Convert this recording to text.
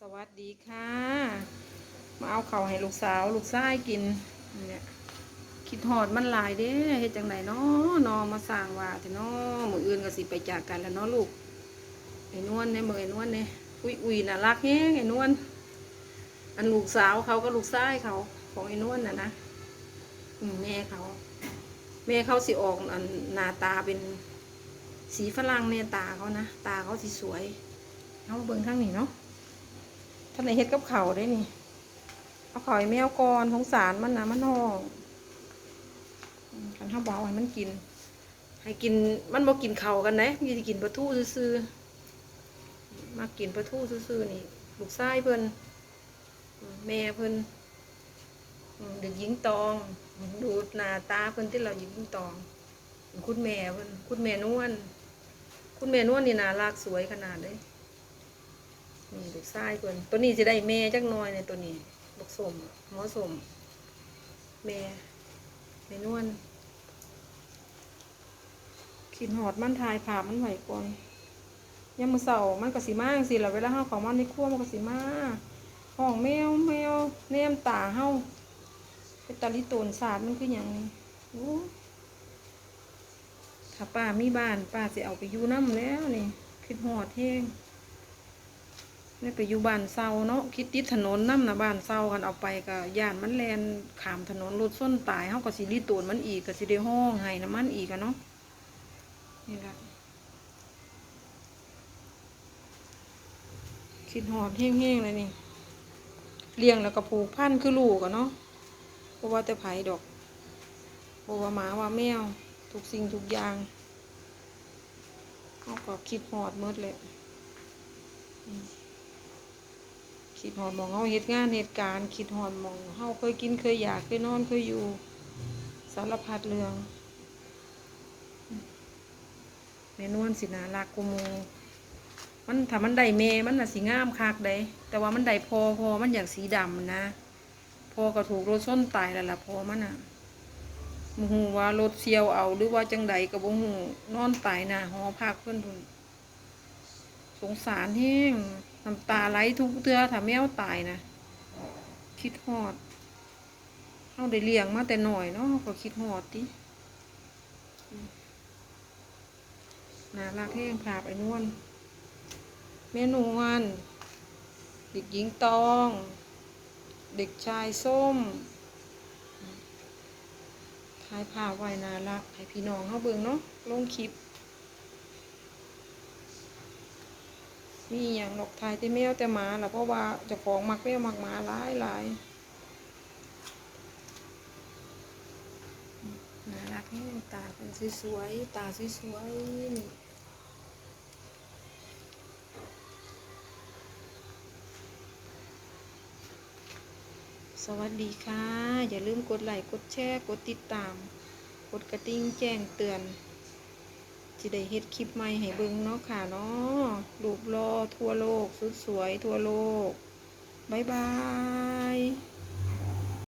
สวัสดีค่ะ มาเอาเข่าให้ลูกสาว ลูกชายกินเนี่ยคิดหอดมันหลายเด้เฮ็ดจังไดเนาะนอมาสร้างว่าแต่เนาะมืออื่นก็สิไปจากกันแล้วเนาะลูกไอ้นวลเนี่ยมือไอ้นวลเนี่ยอุ้ยอุ้ยน่ารักแฮงไอ้นวลอันลูกสาวเขาก็ลูกชายเขาของไอ้นวลน่ะนะอืมแม่เขา แม่เขาสิออกอันหน้าตาเป็นสีฝรั่งเนี่ยตาเขานะตาเขาสิสวยเอาเบิ่งข้างนี้เนาะ ท่านไหนเฮ็ดกับเขาได้นี่ เอาเขาวให้แมวก่อนสงสารมันนะมันห้องกันห้าเบาให้มันกิน ให้กินมันบ่กินเขากันนะมีแต่กินปลาทูซื่อๆมากินปลาทูซื่อๆนี่ลูกชายเพิ่นอืมแม่เพิ่นอืมเด็กหญิงตอง ดูหน้าตาเพิ่นที่เราหญิงตอง คุณแม่เพิ่นคุณแม่นวลคุณแม่นวลนี่น่ารักสวยขนาดเลย นี่ลูกชายเพิ่นตัวนี้จะได้แม่จักหน้อยในตัวนี้ลูกสมหมอสมแม่แม่นวลขีดหอดมันทายผามันไหวก่อนยามมือเสามันก็สิมาจังสิละเวลาเฮาของมันในครัวมันก็สิมาห้องแมวแมวแนมตาเฮาเป็นตาลิโตนศาสตร์มันคืออย่างนี้โอ้ถ้าป้ามีบ้านป้าสิเอาไปอยู่น้ำแล้วนี่คิดหอดแห้ง นี่ไปอยู่บ้านเซาเนาะคิดติดถนนน้ำนะบ้านเซากันเอาไปก็ย่านมันแลนขามถนนรถส้นตายเฮาก็สิรีตูนมันอีกก็สิได้ห้องให้น้ำมันอีกอะเนาะนี่ละคิดหอดแห้งๆเลยนี่เลี้ยงแล้วก็ผูกพันคือลูกอะเนาะเพราะว่าแต่ไผดอกเพราะว่าหมาว่าแมวทุกสิ่งทุกอย่างเขาก็คิดหอดหมดเลย คิดหอดมองเฮาเหตุงานเหตุการณ์คิดหอดมองเฮาเคยกินเคยอยากเคยนอนเคยอยู่ สารพัดเรื่องแม่นวลสินารักกูโมมันถ้ามันได้เมมันน่ะสิงามคักได้แต่ว่ามันได้พอพอมันอย่ากสีดำนะ พอก็ถูกรถส้นตายแล้วล่ะพอมันอะมหูว่ารถเซียวเอาหรือว่าจังใดกับบ่หูนอนตายน้าหอพักเพื่อนพุ่นสงสารแห้ง น้ำตาไหลทุกเทือถ้าแมวตายนะคิดหอดเอาได้เลี้ยงมาแต่หน่อยเนาะก็คิดหอดดินารักแห้งผาไอ้นวลแม่นวลเด็กหญิงตอง เด็กชายส้มถ่ายภาพไว้นารักให้พี่น้องเขาเบิ่งเนาะลงคลิป มีอย่างดอกทายแต่แมวแต่หมาล่ะเพราะว่าจ้าของมักแมวมักหมาหลายหลายน่ารักแห้งตาเป็นสวยๆตาสวยๆนี่สวัสดีค่ะ อย่าลืมกดไลค์กดแชร์กดติดตาม กดกระติ้งแจ้งเตือนจะได้เฮ็ดคลิปใหม่ให้เบิ่งเนาะค่ะเนาะรูปรอ ทั่วโลกสุดสวยทั่วโลก บ๊ายบาย